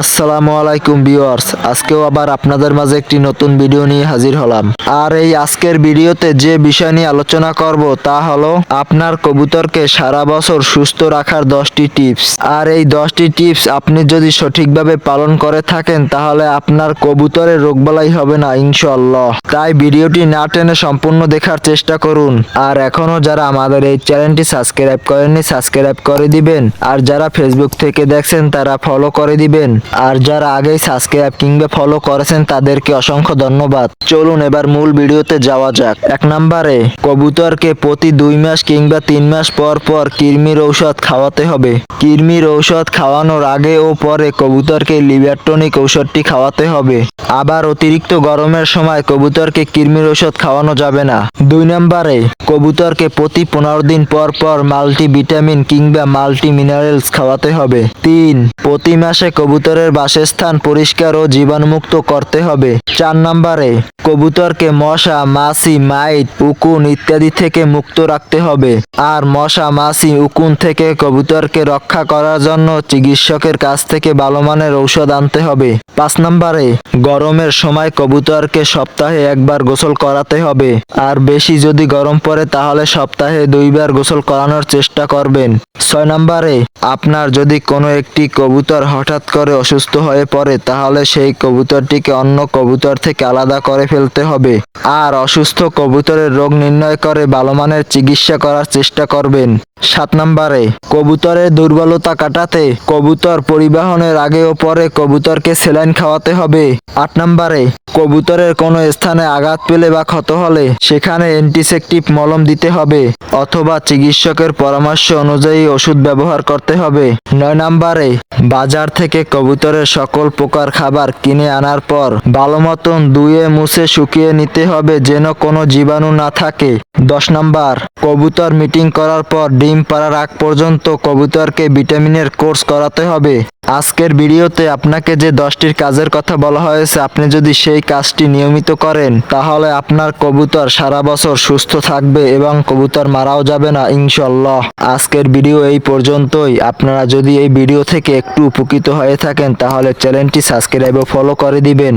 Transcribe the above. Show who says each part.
Speaker 1: আসসালামু আলাইকুম ভিউয়ার্স, আজকেও আবার আপনাদের মাঝে একটি নতুন ভিডিও নিয়ে হাজির হলাম। আর এই আজকের ভিডিওতে যে বিষয় নিয়ে আলোচনা করব তা হলো আপনার কবুতরকে সারা বছর সুস্থ রাখার দশটি টিপস। আর এই দশটি টিপস আপনি যদি সঠিকভাবে পালন করে থাকেন, তাহলে আপনার কবুতরের রোগবালাই হবে না ইনশাল্লাহ তাই ভিডিওটি না টেনে সম্পূর্ণ দেখার চেষ্টা করুন। আর এখনও যারা আমাদের এই চ্যানেলটি সাবস্ক্রাইব করেননি, সাবস্ক্রাইব করে দিবেন। আর যারা ফেসবুক থেকে দেখছেন, তারা ফলো করে দিবেন। আর যারা আগেই সাবস্ক্রাইব কিংবা ফলো করেছেন, তাদেরকে অসংখ্য ধন্যবাদ। চলুন এবার মূল ভিডিওতে যাওয়া যাক। এক নম্বরে, কবুতরকে প্রতি দুই মাস কিংবা তিন মাস পর পর কৃমির ঔষধ খাওয়াতে হবে। কৃমির ঔষধ খাওয়ানোর আগে ও পরে কবুতরকে লিভারটনিক ঔষধটি খাওয়াতে হবে। আবার অতিরিক্ত গরমের সময় কবুতরকে কৃমির ঔষধ খাওয়ানো যাবে না। দুই নম্বরে, কবুতরকে প্রতি পনেরো দিন পর পর মাল্টি ভিটামিন কিংবা মাল্টি মিনারেলস খাওয়াতে হবে। তিন প্রতি মাসে কবুতরের বাসস্থান পরিষ্কার ও জীবাণুমুক্ত করতে হবে। চার নম্বরে কবুতরকে মশা, মাছি, মাইট, উকুন ইত্যাদি থেকে মুক্ত রাখতে হবে। আর মশা, মাছি, উকুন থেকে কবুতরকে রক্ষা করার জন্য চিকিৎসকের কাছ থেকে ভালো মানের ঔষধ আনতে হবে। পাঁচ নম্বরে, গরমের সময় কবুতরকে সপ্তাহে একবার গোসল করাতে হবে। আর বেশি যদি গরম পড়ে, তাহলে সপ্তাহে দুইবার গোসল করানোর চেষ্টা করবেন। ছয় নম্বরে, আপনার যদি কোনো একটি কবুতর হঠাৎ করে অসুস্থ হয়ে পড়ে, তাহলে সেই কবুতরটিকে অন্য কবুতর থেকে আলাদা করে ফেলতে হবে। আর অসুস্থ কবুতরের রোগ নির্ণয় করে ভালো মানের চিকিৎসা করার চেষ্টা করবেন। সাত নম্বরে, কবুতরের দুর্বলতা কাটাতে কবুতর পরিবহনের আগে ও পরে কবুতরকে সেলাইন খাওয়াতে হবে। আট নম্বরে কবুতরের কোনো স্থানে আঘাত পেলে বা ক্ষত হলে সেখানে অ্যান্টিসেপটিক মলম দিতে হবে, অথবা চিকিৎসকের পরামর্শ অনুযায়ী ওষুধ ব্যবহার করতে হবে। নয় নম্বরে, বাজার থেকে কবুতরের সকল প্রকার খাবার কিনে আনার পর ভালো মতন ধুয়ে মুছে শুকিয়ে নিতে হবে যেন কোনো জীবাণু না থাকে। দশ নাম্বার, কবুতর মিটিং করার পর ডিম পাড়ার আগ পর্যন্ত কবুতরকে ভিটামিনের কোর্স করাতে হবে। আজকের ভিডিওতে আপনাকে যে দশটির কাজের কথা বলা হয়েছে, আপনি যদি সেই কাজটি নিয়মিত করেন, তাহলে আপনার কবুতর সারা বছর সুস্থ থাকবে এবং কবুতর মারাও যাবে না ইনশাল্লাহ আজকের ভিডিও এই পর্যন্তই। আপনারা যদি এই ভিডিও থেকে একটু উপকৃত হয়ে থাকেন, তাহলে চ্যানেলটি সাবস্ক্রাইব ও ফলো করে দিবেন।